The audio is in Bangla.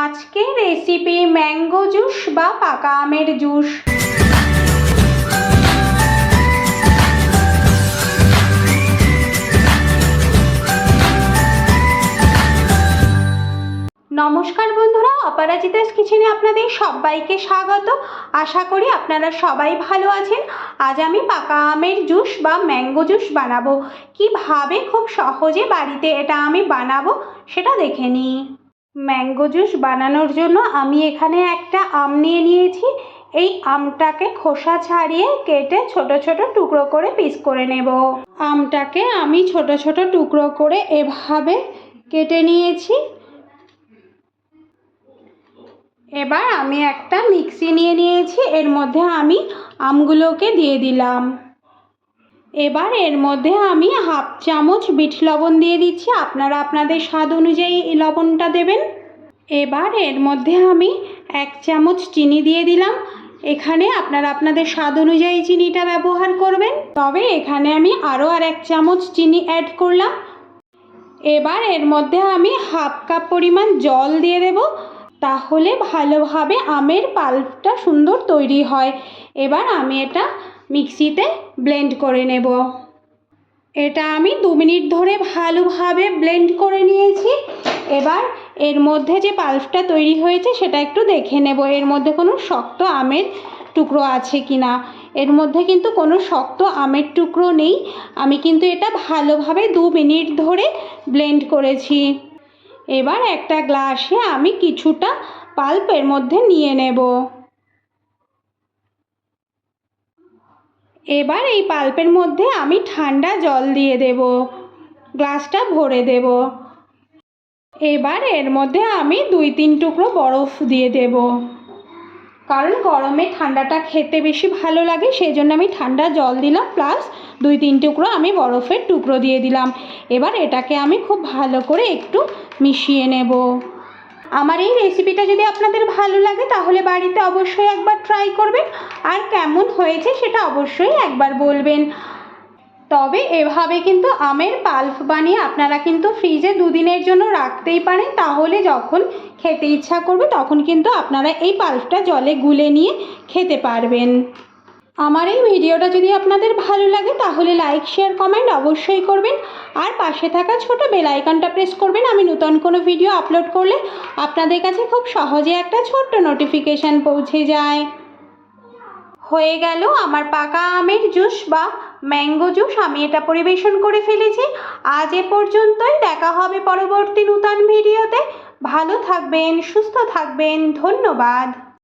আজকের রেসিপি ম্যাঙ্গো জুস বা পাকা আমের জুস নমস্কার বন্ধুরা অপরাজিতাস কিচেনে আপনাদের সবাইকে স্বাগত। আশা করি আপনারা সবাই ভালো আছেন। আজ আমি পাকা আমের জুস বা ম্যাঙ্গো জুস বানাবো। কীভাবে খুব সহজে বাড়িতে এটা আমি বানাবো, সেটা দেখে নিই। ম্যাঙ্গো জুস বানানোর জন্য আমি এখানে একটা আম নিয়ে নিয়েছি। এই আমটাকে খোসা ছাড়িয়ে কেটে ছোট ছোট টুকরো করে পিস করে নেব। আমটাকে আমি ছোট ছোট টুকরো করে এভাবে কেটে নিয়েছি। এবার আমি একটা মিক্সি নিয়ে নিয়েছি। এর মধ্যে আমি আমগুলোকে দিয়ে দিলাম। এবার এর মধ্যে আমি হাফ চামচ বিট লবণ দিয়ে দিচ্ছি। আপনারা আপনাদের স্বাদ অনুযায়ী লবণটা দেবেন। এবার এর মধ্যে আমি এক চামচ চিনি দিয়ে দিলাম। এখানে আপনারা আপনাদের স্বাদ অনুযায়ী চিনিটা ব্যবহার করবেন। তবে এখানে আমি আরও আর এক চামচ চিনি অ্যাড করলাম। এবার এর মধ্যে আমি হাফ কাপ পরিমাণ জল দিয়ে দেব। তাহলে ভালোভাবে আমের পাল্পটা সুন্দর তৈরি হয়। এবার আমি এটা মিক্সিতে ব্লেন্ড করে নেব। এটা আমি দু মিনিট ধরে ভালোভাবে ব্লেন্ড করে নিয়েছি। এবার এর মধ্যে যে পাল্পটা তৈরি হয়েছে সেটা একটু দেখে নেব। এর মধ্যে কোনো শক্ত আমের টুকরো আছে কি না এর মধ্যে কিন্তু কোনো শক্ত আমের টুকরো নেই। আমি কিন্তু এটা ভালোভাবে দু মিনিট ধরে ব্লেন্ড করেছি। এবার একটা গ্লাসে আমি কিছুটা পাল্প এর মধ্যে নিয়ে নেব। এবার এই পাল্পের মধ্যে আমি ঠান্ডা জল দিয়ে দেব, গ্লাসটা ভরে দেব। এবার এর মধ্যে আমি দুই তিন টুকরো বরফ দিয়ে দেব। কারণ গরমে ঠান্ডাটা খেতে বেশি ভালো লাগে সেই জন্য আমি ঠান্ডা জল দিলাম, প্লাস দুই তিন টুকরো আমি বরফের টুকরো দিয়ে দিলাম। এবার এটাকে আমি খুব ভালো করে একটু মিশিয়ে নেব। আমার এই রেসিপিটা যদি আপনাদের ভালো লাগে, তাহলে বাড়িতে অবশ্যই একবার ট্রাই করবেন। আর কেমন হয়েছে সেটা অবশ্যই একবার বলবেন। তবে এভাবে কিন্তু আমের পাল্প বানিয়ে আপনারা কিন্তু ফ্রিজে দুদিনের জন্য রাখতেই পারেন। তাহলে যখন খেতে ইচ্ছা করবে, তখন কিন্তু আপনারা এই পাল্পটা জলে গুলে নিয়ে খেতে পারবেন। আমার এই ভিডিওটা যদি আপনাদের ভালো লাগে, তাহলে লাইক শেয়ার কমেন্ট অবশ্যই করবেন। আর পাশে থাকা ছোট বেল আইকনটা প্রেস করবেন। আমি নতুন কোনো ভিডিও আপলোড করলে আপনাদের কাছে খুব সহজে একটা ছোট্ট নোটিফিকেশান পৌঁছে যায়। হয়ে গেল আমার পাকা আমের জুস বা ম্যাঙ্গো জুস আমি এটা পরিবেশন করে ফেলেছি। আজ এ পর্যন্তই, দেখা হবে পরবর্তী নূতন ভিডিওতে ভালো থাকবেন, সুস্থ থাকবেন, ধন্যবাদ।